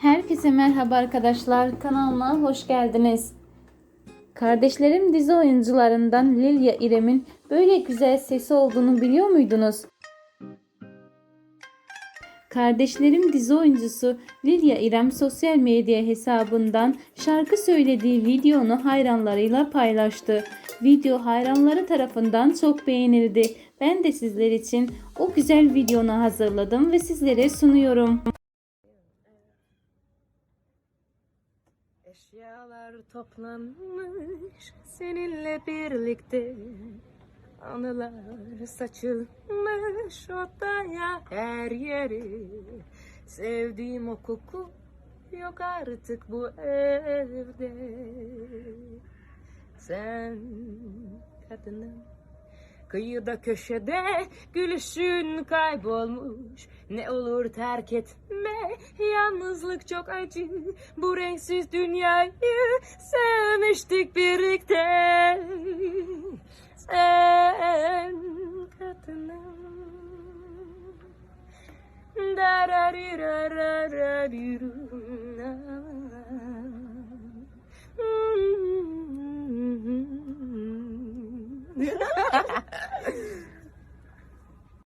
Herkese merhaba arkadaşlar. Kanalıma hoş geldiniz. Kardeşlerim dizi oyuncularından Lilya İrem'in böyle güzel sesi olduğunu biliyor muydunuz? Kardeşlerim dizi oyuncusu Lilya İrem sosyal medya hesabından şarkı söylediği videonu hayranlarıyla paylaştı. Video hayranları tarafından çok beğenildi. Ben de sizler için o güzel videonu hazırladım ve sizlere sunuyorum. Eşyalar toplanmış seninle birlikte. Anılar saçılmış odaya her yere Sevdiğim o koku yok artık bu evde. Sen kadınım Kıyıda köşede gülüşün kaybolmuş. Ne olur terk etme Yalnızlık çok acı. Bu renksiz dünyayı Sevmiştik birlikte. Sen kadınım Dararirariruna.